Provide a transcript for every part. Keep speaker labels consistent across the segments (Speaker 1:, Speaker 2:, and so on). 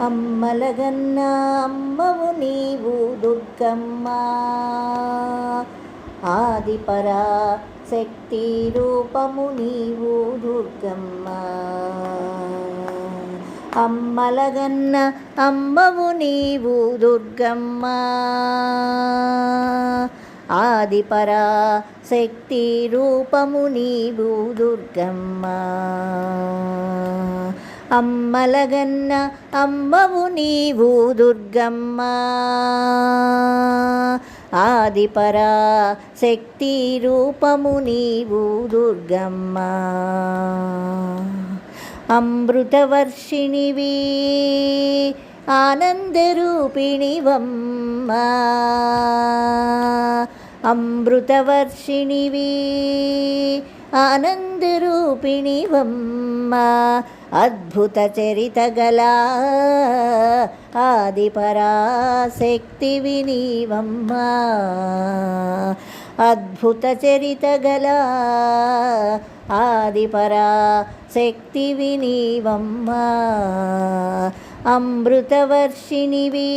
Speaker 1: అమ్మలగన్న అమ్మవు నీవు దుర్గమ్మ. ఆదిపరా శక్తి రూపము నీవు దుర్గమ్మ. అమ్మలగన్న అమ్మవు నీవు దుర్గమ్మ. ఆదిపరా శక్తి రూపము నీవు దుర్గమ్మ. అమ్మలగన్న అమ్మవు నీవు దుర్గమ్మ. ఆదిపరా శక్తి రూపము నీవు దుర్గమ్మ. అమృతవర్షిణివి ఆనందరూపిణివమ్మ. అమృతవర్షిణివి ఆనందరూపిణివమ్మ. అద్భుత చరిత గల ఆదిపరాశక్తి వినీవమ్మ. అద్భుత చరిత గల ఆదిపరా శక్తి వినీవమ్మ. అమృతవర్షిణివి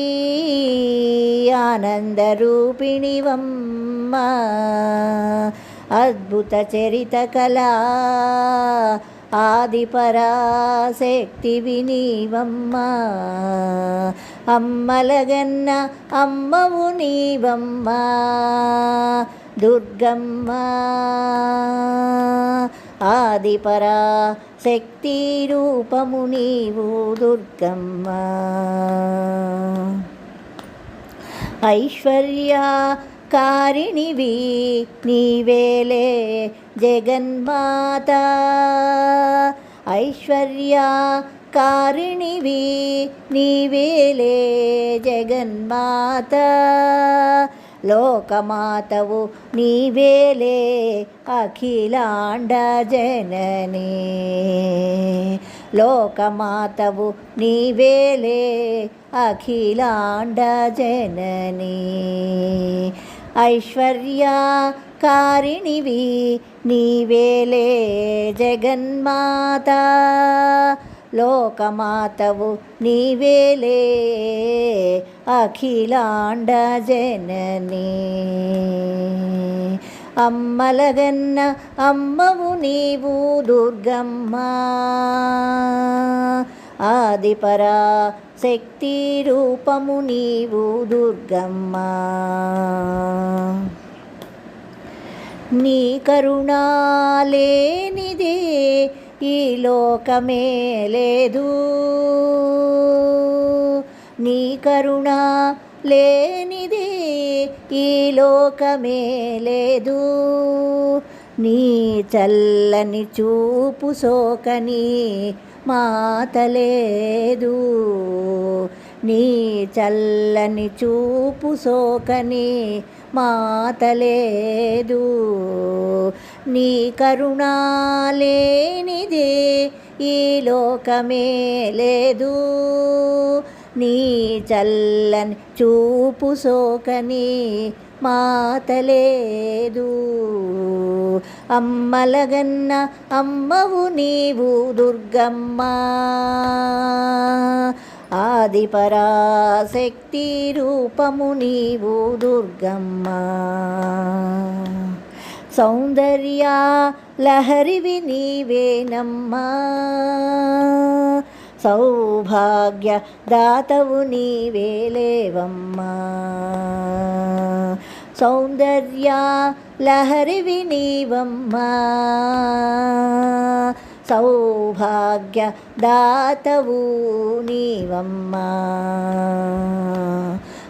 Speaker 1: ఆనందరూపిణివమ్మ. అద్భుత చరిత కళా ఆదిపరాశక్తి వినీవమ్మ అమ్మలగన్న అమ్మవు నీవమ్మ. దుర్గమ్మ. ఆదిపరా శక్తి రూపము నీవు దుర్గమ్మ. ఐశ్వర్య కారిణివి నీవేలే జగన్మాత. ఐశ్వర్య కారిణివి నీవేలే జగన్మాత. లోకమాతవు నీవేలే అఖిలాండ జనని. లోకమాతవు నీవేలే అఖిలాండ జననీ. ఐశ్వర్యా కారిణివి నీవేలే జగన్మాత. లోకమాతవు నీవేలే అఖిలాండ జననీ. అమ్మలగన్న అమ్మవు నీవు దుర్గమ్మ. ఆదిపరా శక్తి రూపము నీవు దుర్గమ్మ. నీ కరుణాలేనిదే ఈ లోకమే లేదు. నీ కరుణ లేనిదే ఈ లోకమే లేదు. నీ చల్లని చూపు సోకని మాతలేదు. నీ చల్లని చూపు సోకని మాతలేదు. నీ కరుణా లేనిదే ఈ లోకమే లేదు. నీ చల్లని చూపు సోకని మాతలేదు అమ్మలగన్న అమ్మవు నీవు దుర్గమ్మ ఆదిపరాశక్తి రూపము నీవు దుర్గమ్మ సౌందర్య లహరివి నీవేనమ్మా సౌభాగ్య దాతవు నీవేలేవమ్మా సౌందర్య లహరి వినీవమ్మా. సౌభాగ్య దాతవు నీవమ్మా.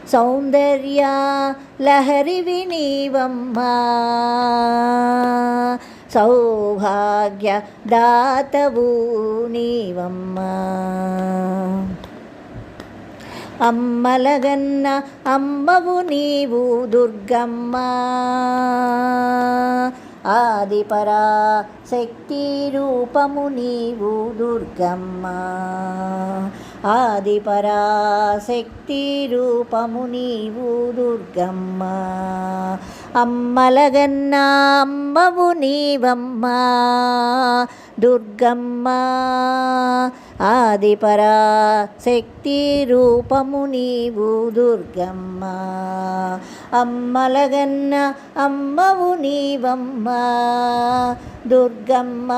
Speaker 1: సౌందర్య లహరి వినీవమ్మా. సౌభాగ్య దాతవు నీవమ్మా. అమ్మలగన్న అమ్మవు నీవు దుర్గమ్మ. ఆదిపరా శక్తి రూపము నీవు దుర్గమ్మ. ఆదిపరా శక్తి రూపము నీవు దుర్గమ్మ. అమ్మలగన్న అమ్మవు నీవమ్మ. దుర్గమ్మ ఆదిపరా శక్తి రూపము నీవు దుర్గమ్మ. అమ్మలగన్న అమ్మవు నీవమ్మ. దుర్గమ్మ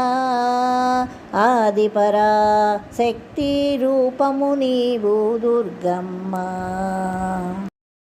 Speaker 1: ఆదిపరా శక్తి రూపము నీవు దుర్గమ్మ.